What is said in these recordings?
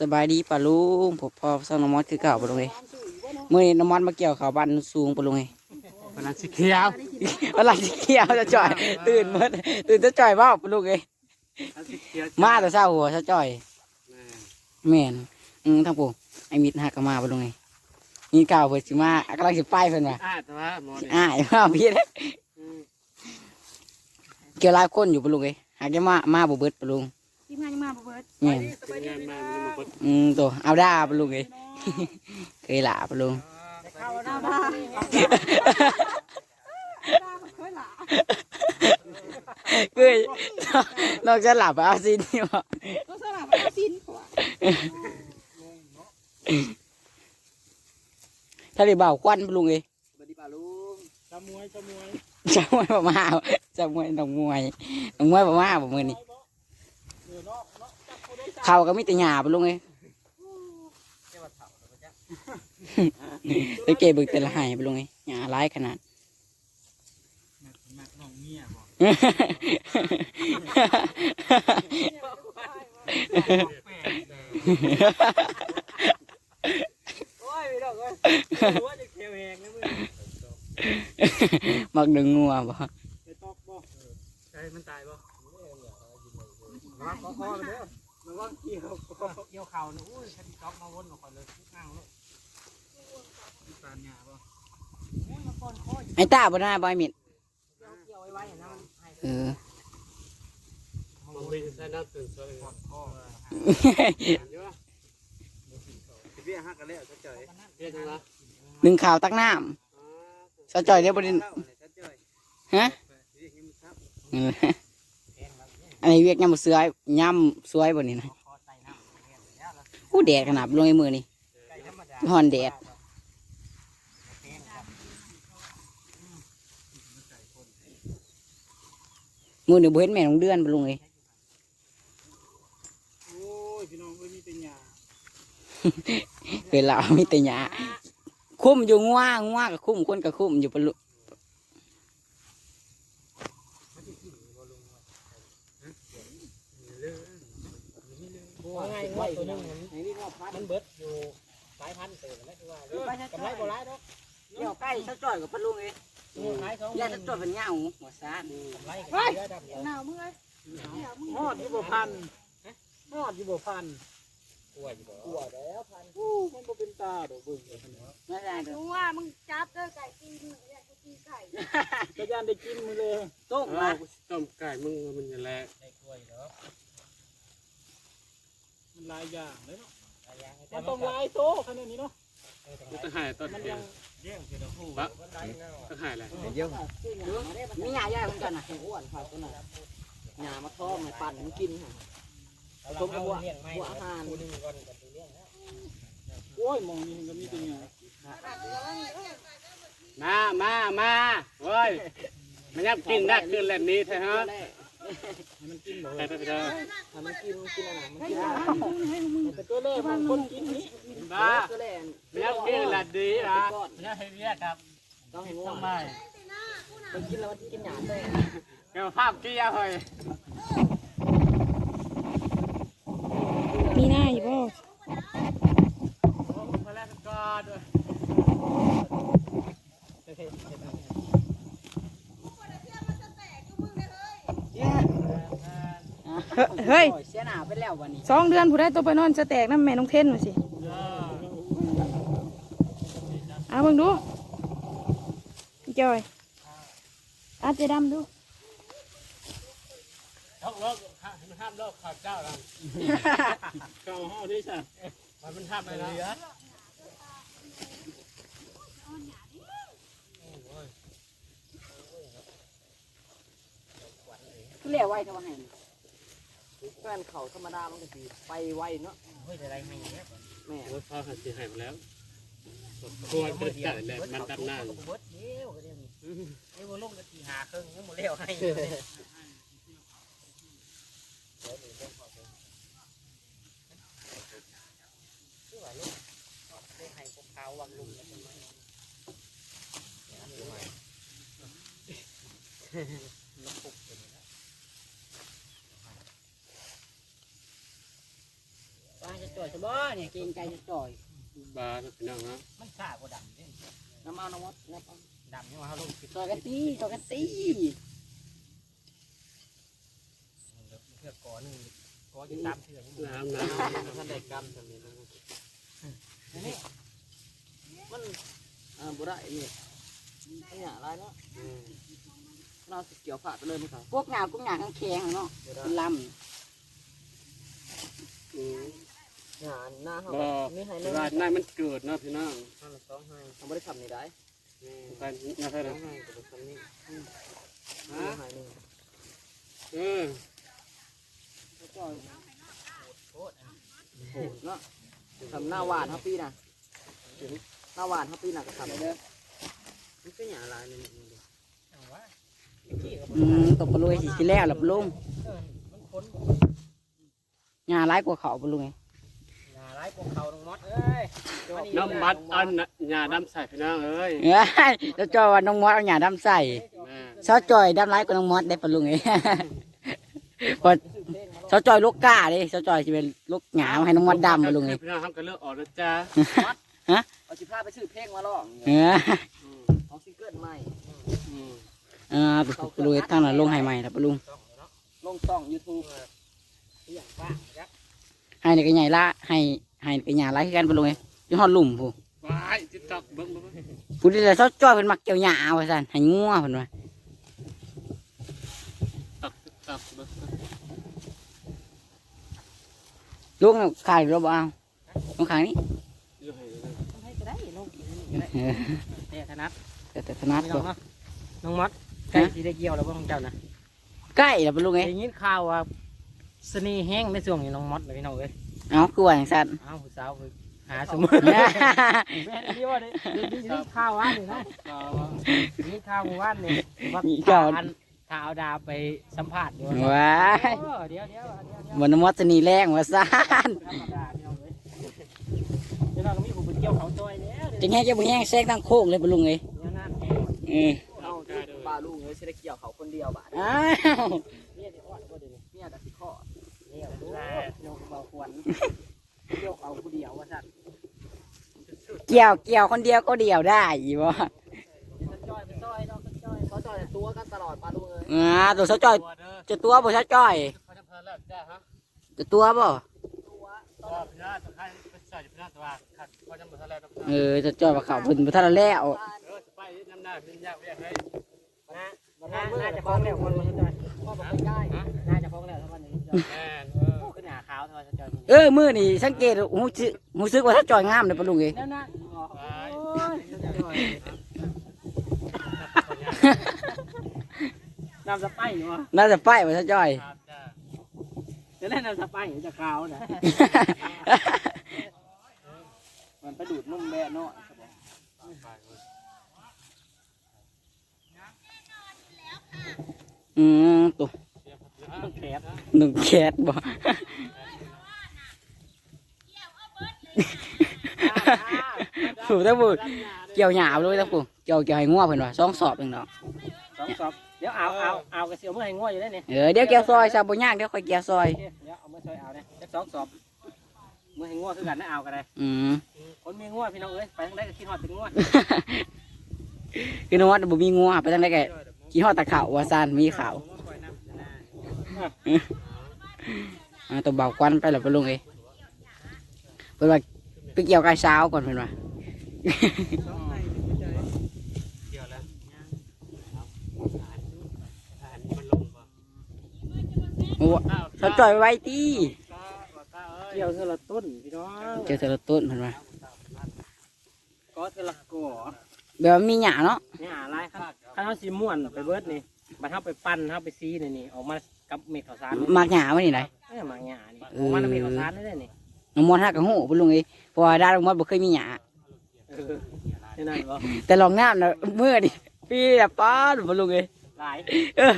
สบายดีป่ะลุงผมพอสร้างน้ำมอดคือเก่าป่ะลุงเอ้ยเมื่อนี้น้ำมอดมาเกี่ยวเขาวบ้านสูงป่ะลุงเอ้ยพลังสีเขียววันหลังที่เกี่ยวจะจ่อย ตื่นเมื่อตื่นจะจ่อยเบ้าป่ะลุงเอ้ยพลังสีเขียวมาแต่เช้าหัวจะจ่อยแม่แม่นอืมทั้งปู่ไอ้มิดหักก็มาป่ะลุงเอ้ยนี่เก่าเพิ่นสิมากำลังสิไปเพิ่นว่ะอ่าแต่ว่าหมอสิเนี่ยอ้ายมาพี่นะอืมเกี่ยวหลายคนอยู่ป่ะลุงเอ้ยหากจะมามาบ่เบิดป่ะลุง ทีมงานยังมาบ่เบิดแม่นเป็นงานมามันมาเปิดอืมตัวเอาด่าป่ะลุงเอ้ยเคยหลาป่ะลุงเข้าหน้าบ้านเคยหลาเคยนอกจากหลับเอาสินี่บ่ก็สลับอาซินขวาถ้าได้เบาควันป่ะลุงเอ้ยบดีป่าลุงชามวยชามวยจะมวยบ่มาจะมวยต้องมวยต้องมวยบ่มาบ่มื้อนี้ เขาก็มีแต่หญ้าป่ะลุงเอ้ยไปเก็บเบึกแต่ละหายป่ะลุงเอ้ยหญ้าหลายขนาดนักน้องเมียบอกโอ้ยไม่ต้องเลยรู้ว่าจะเขียวแหงนะมึงมักดึงงัวบ่จะตอกบ่ใช่มันตายบ่ ระวังคอคอเลยเด้อระวังเกี่ยวเกี่ยวเข่านะอุ้ยคันตอกมาวนมาก่อนเลยทุกนั่งเลยตานหญ้าบ่ไอ้ตาบ่น่าบ่ไอ้มิดเออมันวิ่งใส่น้ำตื่นสวยคอเยอะเบี้ยหักกันแล้วเฉยเบี้ยจังละดึงข่าวตักน้ำสะจ่อยได้บ่ได้ฮะเอออันนี้เวียกยำบ่เสือยยำสวยบ่นี่นะอู้แดดขนาดลงไอ้มือนี่ฮ้อนแดดมือเดี๋ยวบ่เห็นแม่น้องเดือนบ่ลงเลยโอ้ยพี่น้องเอ้ยมีแต่หญ้าเวลามีแต่หยาคุ้มอยู่งัวงัวกับคุ้มคนกับคุ้มอยู่ปะลุ ว่าไงว่าตัวนึงมันมันเบิดอยู่หลายพันเติมแล้วคือว่ากำไรบ่ร้ายดอกเดี๋ยวใกล้สะจ่อยกับปะลุงเอ้ยขายสองยาสะจ่อยเป็นเหงาหัวซานกำไรก็ได้ดำเดียวหนาวมึงเอ้ยหนาวมึงฮอดอยู่บ่พันฮอดอยู่บ่พันกลัวอยู่บ่กลัวแล้วพันอู้มันบ่เป็นตาดอกเบิ่งเลยไม่ได้เด้อมึงว่ามึงจับเด้อไก่ตีมึงอยากจะตีไก่ก็ย่านได้กินมื้อเลยต้มมาต้มไก่มึงมันจะแลได้กล้วยเนาะมัน หลายอย่างเลยเนาะหลายอย่างมันต้องหลายโตขนาดนี้เนาะมันจะหายตอนมันเดียยัวงเลี้ยงคือคู่ปะจะหายอะไรมีหยาใหญ่เหมือนกันนะอ้วนครับตัวนั้นหยามาทอดมาปั่นมันกินค่ะผมก็เลี้ยงไม่คู่นึงก่อนกับเลี้ยงนะโอ้ยมองนี่มันก็มีแต่หยังมามามาเฮ้ยมันยับกินได้ขึ้นแบบนี้ใช่ฮะ ให้มันกินบ่ไปไปไปเถอะถ้ามันกินกินอะไรมันให้กินหอะไรนาวมึงให้มึงแต่ตัวแรกมันคนกินนี่บ้าก็แล่นมันยับกินแบบดีนะเนี่ยให้เรียกครับต้องให้ง่วต้องงไม่มันกินแล้วมันกินหยาเลยเกี่ยวภาพกี้ยาเฮ้ยมีหน้าอยู่บ่ มาแล้วก็ด้วย เฮ้ยเสียหน้าไปแล้ววันนี้สองเดือนผู้ได้ตัวไปนอนสแตกน้ำแม่น้องเทนมาสิเอาเบิ่งดูจอยอาเจดำดูท้องเลิกมันห้ามเลิกขาดเจ้าแล้วเก่าเฮาได้ซะมันห้ามเลยนะเรียกไว้ทำไม การเข่าธรรมดามันก็สีไปไวเนาะเฮ้ยอะไรให้เนี่ยแม่โอ้ยพ่อหันสีหายไปแล้วควรเป็นไก่แหละมันดับหน้าเบิดเดียวก็เดี๋ยวนี้ไอ้บ่ลงก็ทีหาครึ่งยังบ่เลี้ยวให้คือว่าลูกได้ให้พวกเขาวังลุงแล้วเป็นไงว่ จ่อยจะบ่เนี่ยเกรงใจจะจ่อยบาร์พี่น้องนะมันซ่ากว่าดำเด้น้ำเอาน้ำมดน้ำเอาดำนี่ว่าเฮาลงสิซอยกันตีซอยกันตีเพื่อก่อหนึงก่อจะตามเถื่อนน้ำน้ำท่านได้กรรมทำนี้นะนี่มันอ่าบุได้นี่ไม่หยาอะไรเนาะเราสเกี่ยวฝาไปเลยมั้งครับพวกหยาพวกหยาข้างแข็งเนาะลำ หยาหน้าเขาบ่ไม่ให้เวเล่นลาหน้ามันเกิดเนาะพี่น้องท่านละสองให้เขาไม่ได้ทำนี่ได้ไปนะเพื่อนสองให้กับคนนี้ไม่ให้หนึ่งเออก็โหดเนาะทำหน้าหวานครับพี่นะหน้าหวานครับพี่นะก็ทำเด้อมันก็หยาลายนี่เอาว่าขี้ก็บ่อืมตกปลุยสิแล้วหลับลุงเออมันพ้นหยาร้ายกว่าเขาปลุงไงหน้า ร้ายกว่าเขาน้องมดเอ้ยน้ำมัดอันน่ะหญ้าดำใส่พี่น้องเอ้ยเอ้ยเจ้าจอยว่าน้องมอสเอาหยาดำใส่แม่เช้าจอยดำร้ายกว่าน้องมอสได้ปลุงไงพอเช้าจอยลูกก้าดิเช้าจอยจะเป็นลูกหยามาให้น้องมอสดำปลุงไงพี่น้องทำกันเลือกออกนะจ๊ะเอาสิพาไปซื้อเพลงมาร้องเออเอาซิงเกิลใหม่อืมเออปลุงทางนั้นลงให้ใหม่นะปลุงลงช่องยูทูบอย่างว่ายักให้ในกระใหญ่ละให้ ให้กระหยาร้ายคือกันปลุงไงยี่ห้อลุ่มผู้ วายติ๊กต็อกเบิ้งเบิ้ง ผู้ที่จะเช้าจอยเป็นมักเกี่ยวหยาว่าซั่นให้งัวเพิ่นว่า ตักติ๊กต็อกเบิ้ง ลูกน่ะขายหรือบ่เอาลูกขายนี่ อยู่ให้เลย ให้ก็ได้น้องกินก็ได้ เออ เนี่ยธนัด แต่แต่ถนัด พี่ ก็ น้องเนาะน้องมดใกล้สิได้เกี่ยวแล้วบ่ของเจ้านะ ใกล้แล้วปลุงไง ได้ยินข่าวว่าสนีแห้งในช่วงนี้น้องมดเลยพี่น้องเอ้ย เอาคือว่าอย่างซั่นอ้าวผู้สาวไปหาสมุนแม่ที่ว่าได้ได้ยินข่าวว่านี่นะก็ได้ยินข่าวเมื่อวานนี่ว่ามีข่าวอันข่าวดาวไปสัมภาษณ์อยู่ว้ายโอ้เดี๋ยวเดี๋ยวเดี๋ยวเดี๋ยวมันมอสนีแรงว่าซ่านธรรมดาพี่น้องเอ้ยเดี๋ยวเราก็มีผู้ไปเกี่ยวเขาจอยแล้วเดี๋ยวจังแห้งจะบ่แห้งแซงตั้งโค้งเลยปะลุงเอ้ยเดี๋ยวนั่นเออเอาได้เลยปลาลูกเลยสิได้เกี่ยวเขาคนเดียวบาดอ้าวเนี่ยเดี๋ยวอ่อนกว่าเดี๋ยวนี้ เนี่ยแต่สิข้อ เนี่ยดูแลโยกเบาค วรเกี่ยวเขาผู้เดียวว่าสั่นเกี่ยวเกี่ยวคนเดียวก็เดียวได้อีบ่จอยไปจอยเนาะจอยเขาจอยตัวกันตลอดปลาลูกเลยอ่าตัวเสาจ้อยตัวเด้อจะตัวบ่เสาจ้อยเขาจะเพลินแล้วจ้ะฮะจะตัวบ่ตัวพี่น้าตัวใครไปใส่พี่น้าตัวขัดเขาจะมาทะเลน้ำเออเสาจ้อยว่าเขาเพิ่นบ่ทันแล้วเออสไปน้ำหน้าเป็นยากเรียกให้นะน่าจะฟ้องแล้วคนจอยพ่อบอกไม่ได้น่าจะฟ้องแล้วทั้งวันนี้ เออมื้อนี้สังเกตหูซึหูซึกว่าเสาจ้อยงามเลยปะลุงเอ้ยแล้วนะวายน้ำสไปอยู่วะน่าจะป้ายว่าเสาจ้อยครับจ้าจะเล่นน้ำสไปจะขาวนะมันไปดูดนุ่มแบะเนาะอืมตัวต้องแคบหนึ่งแคทบ่ ผู้ตะบูเกี่ยวหญ้าบ่เลยตะปูเกี่ยวเกี่ยวให้งัวเพิ่นว่าสองสอบเองเนาะสองสอบเดี๋ยวเอาเอาเอากระเสียวเมื่อให้ง่วยอยู่ได้เนี่ยเออเดี๋ยวเกี่ยวซอยซะบ่ยากเดี๋ยวค่อยเกี่ยวซอยเดี๋ยวเอามาช่วยเอาเนี่ยจะสองสอบเมื่อให้ง่วยคือกันนะเอากันเลยอืมคนมีง่วยพี่น้องเอ้ยไปทางใดก็คิดฮอดถึงง่วยคือนวัดบ่มีงัวไปทางใดก็กี่ฮอดตะขาวว่าซานมีขาวอ่าตัวเบาควันไปแล้วไปลงเอ้ยเพิ่นว่า ไปเกี่ยวกายเช้าก่อนเพิ่นว่าเกี่ยวแล้วอันนี้มันลงป่ะโอ้เขาจ่อยไว้ติเกี่ยวเท่าละต้นพี่น้องเจอแต่ละต้นเพิ่นว่าก็เท่าละก่อแบบว่ามีหญ้าเนาะเนี่ยอะไรครับข้าวสีม่วนไปเบิดนี่บัดเฮาไปปั้นเฮาไปซีนี่นี่ออกมากับเม็ดข้าวสารมากหญ้าไว้นี่ไหนเอ้ยหมากหญ้านี่ออกมากับเม็ดข้าวสารนี่ได้นี่น้องมอนฮักกับฮู้ไปลงเอ้ยเพราะ ว่าดาลงมอดบ่เคยมีหญ้าเออนี่นั่นบ่แต่ลองน้ำน่ะมื้อดิปีละป้าดบ่ลงเอ้ยหลายเออ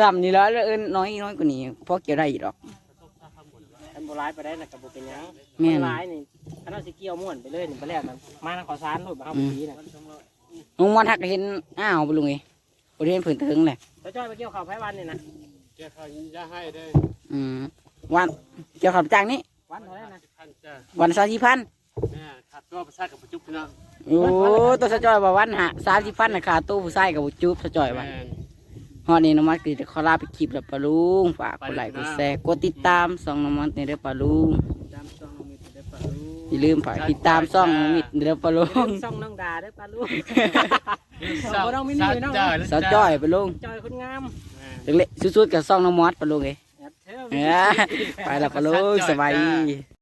สามนี่แล้วเอิ้นน้อยน้อยกว่านี้พอเกี่ยวได้อีกดอกคันบ่หลายไปได้น่ะก็บ่เป็นหยังแม่นหลายนี่คันเอาสิเกี่ยวม่วนไปเลยนี่ไปแล้วมันมาทางข้าวสารโลดบ่เฮาไปซีน่ะน้องมอนฮักก็เห็นอ้าวบ่ลงเอ้ยบ่ได้เห็นเพิ่นถึงเลยแล้วจ้อยไปเกี่ยวข้าวไผวันนี่นะเจ้าเขาจะให้ได้อืมวันเกี่ยวกับจ้างนี่ วันวันเท่าไหร่นะพันจ้าวันสามสิบพันแม่ขาดตัวประชากับประจุพี่น้องโอ้ตัวสะจอยว่าวันหะสามสิบพันนะค่ะตู้ผู้ชายกับจุ๊บสะจอยว่าแม่นฮอดนี้น้องมัดก็จะขอลาไปคลิปแล้วปะลุงฝากกดไลค์กดแชร์กดติดตามส่องน้องมัดในเด้อปะลุงตามช่องมีแต่ปลาลูอย่าลืมฝากติดตามส่องน้องมิดเด้อปะลุงส่องน้องดาเด้อปลาลูกสาวบ่ต้องมีนี่เนาะจ้าสะจอยปะลุงจอยคนงามเล็กๆสุดๆกับส่องน้องมอดปะลุงเอ้ ไปแล้วปะลูกสบาย